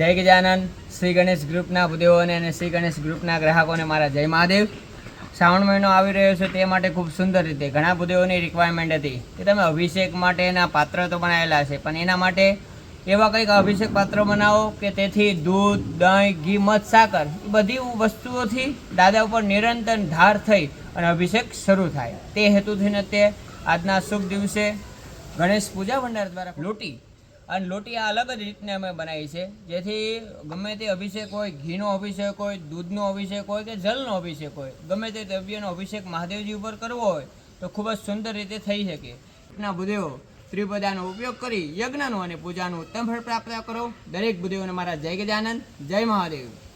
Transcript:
જય ગજાનંદ. શ્રી ગણેશ ગ્રુપના ભૂદેવોને અને શ્રી ગણેશ ગ્રુપના ગ્રાહકોને મારા જય મહાદેવ. શ્રાવણ મહિનો આવી રહ્યો છે તે માટે ખૂબ સુંદર રીતે. ઘણા ભૂદેવોની રિક્વાયરમેન્ટ હતી કે તમે અભિષેક માટેના પાત્ર તો બનાવેલા છે, પણ એના માટે એવા કંઈક અભિષેક પાત્ર બનાવો કે તેથી દૂધ, દહીં, ઘી, મધ, સાકર બધી વસ્તુઓથી દાદા ઉપર નિરંતર ધાર થઈ અને અભિષેક શરૂ થાય. તે હેતુથી તે આજના શુભ દિવસે ગણેશ પૂજા ભંડાર દ્વારા લોટી અને લોટી આ અલગ જ રીતને અમે બનાવી છે. જેથી ગમે તે અભિષેક હોય, ઘીનો અભિષેક હોય, દૂધનો અભિષેક હોય કે જલનો અભિષેક હોય, ગમે તે દ્રવ્યનો અભિષેક મહાદેવજી ઉપર કરવો હોય, તો ખૂબ જ સુંદર રીતે થઈ શકે. ના બુદેવો ત્રિપદાનો ઉપયોગ કરી યજ્ઞનું અને પૂજાનું ઉત્તમ ફળ પ્રાપ્ત કરો. દરેક બુદેવોને મારા જય ગજાનંદ, જય મહાદેવ.